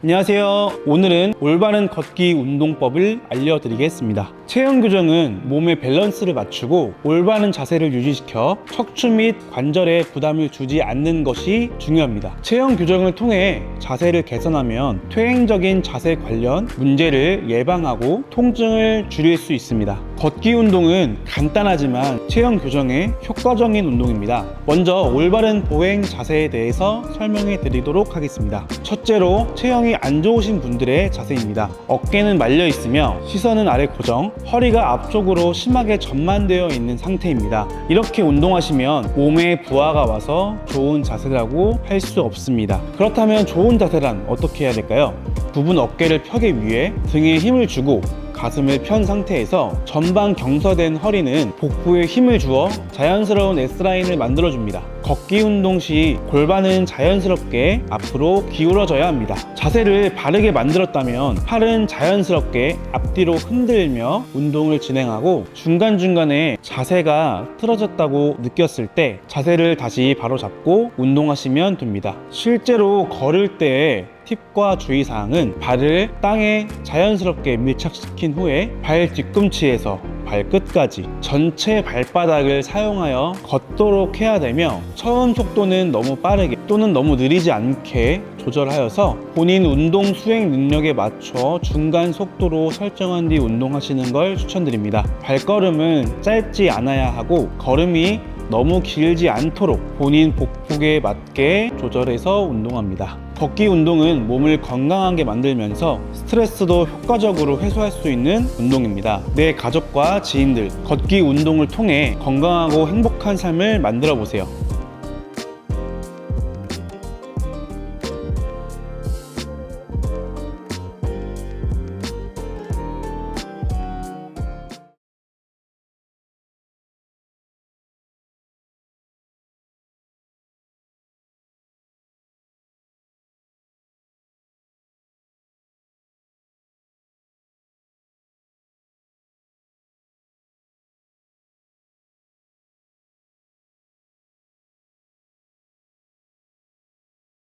안녕하세요. 오늘은 올바른 걷기 운동법을 알려드리겠습니다. 체형 교정은 몸의 밸런스를 맞추고 올바른 자세를 유지시켜 척추 및 관절에 부담을 주지 않는 것이 중요합니다. 체형 교정을 통해 자세를 개선하면 퇴행적인 자세 관련 문제를 예방하고 통증을 줄일 수 있습니다. 걷기 운동은 간단하지만 체형 교정에 효과적인 운동입니다. 먼저 올바른 보행 자세에 대해서 설명해 드리도록 하겠습니다. 첫째로 체형이 안 좋으신 분들의 자세입니다. 어깨는 말려 있으며 시선은 아래 고정, 허리가 앞쪽으로 심하게 전만되어 있는 상태입니다. 이렇게 운동하시면 몸에 부하가 와서 좋은 자세라고 할 수 없습니다. 그렇다면 좋은 자세란 어떻게 해야 될까요? 굽은 어깨를 펴기 위해 등에 힘을 주고 가슴을 편 상태에서 전방 경사된 허리는 복부에 힘을 주어 자연스러운 S라인을 만들어줍니다. 걷기 운동 시 골반은 자연스럽게 앞으로 기울어져야 합니다. 자세를 바르게 만들었다면 팔은 자연스럽게 앞뒤로 흔들며 운동을 진행하고 중간중간에 자세가 틀어졌다고 느꼈을 때 자세를 다시 바로 잡고 운동하시면 됩니다. 실제로 걸을 때 팁과 주의사항은 발을 땅에 자연스럽게 밀착시킨 후에 발 뒤꿈치에서 발끝까지 전체 발바닥을 사용하여 걷도록 해야 되며 처음 속도는 너무 빠르게 또는 너무 느리지 않게 조절하여서 본인 운동 수행 능력에 맞춰 중간 속도로 설정한 뒤 운동하시는 걸 추천드립니다. 발걸음은 짧지 않아야 하고 걸음이 너무 길지 않도록 본인 복복에 맞게 조절해서 운동합니다. 걷기 운동은 몸을 건강하게 만들면서 스트레스도 효과적으로 해소할 수 있는 운동입니다. 내 가족과 지인들, 걷기 운동을 통해 건강하고 행복한 삶을 만들어 보세요.